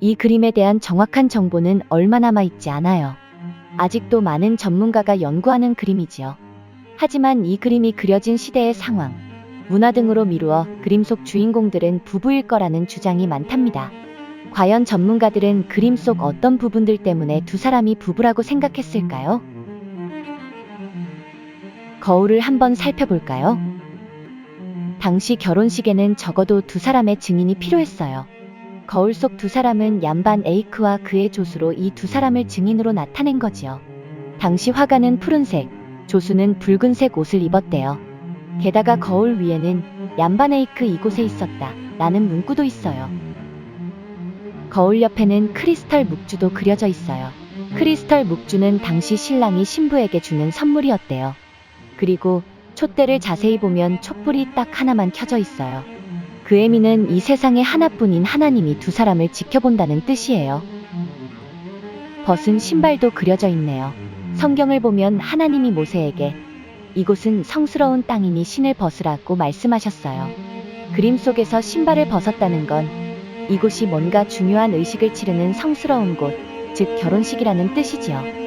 이 그림에 대한 정확한 정보는 얼마 남아 있지 않아요. 아직도 많은 전문가가 연구하는 그림이지요. 하지만 이 그림이 그려진 시대의 상황, 문화 등으로 미루어 그림 속 주인공들은 부부일 거라는 주장이 많답니다. 과연 전문가들은 그림 속 어떤 부분들 때문에 두 사람이 부부라고 생각했을까요? 거울을 한번 살펴볼까요? 당시 결혼식에는 적어도 두 사람의 증인이 필요했어요. 거울 속 두 사람은 양반 에이크와 그의 조수로 이 두 사람을 증인으로 나타낸 거지요. 당시 화가는 푸른색, 조수는 붉은색 옷을 입었대요. 게다가 거울 위에는 양반 에이크 이곳에 있었다 라는 문구도 있어요. 거울 옆에는 크리스털 묵주도 그려져 있어요. 크리스털 묵주는 당시 신랑이 신부에게 주는 선물이었대요. 그리고 촛대를 자세히 보면 촛불이 딱 하나만 켜져 있어요. 그 의미는 이 세상에 하나뿐인 하나님이 두 사람을 지켜본다는 뜻이에요. 벗은 신발도 그려져 있네요. 성경을 보면 하나님이 모세에게 이곳은 성스러운 땅이니 신을 벗으라고 말씀하셨어요. 그림 속에서 신발을 벗었다는 건 이곳이 뭔가 중요한 의식을 치르는 성스러운 곳, 즉 결혼식이라는 뜻이지요.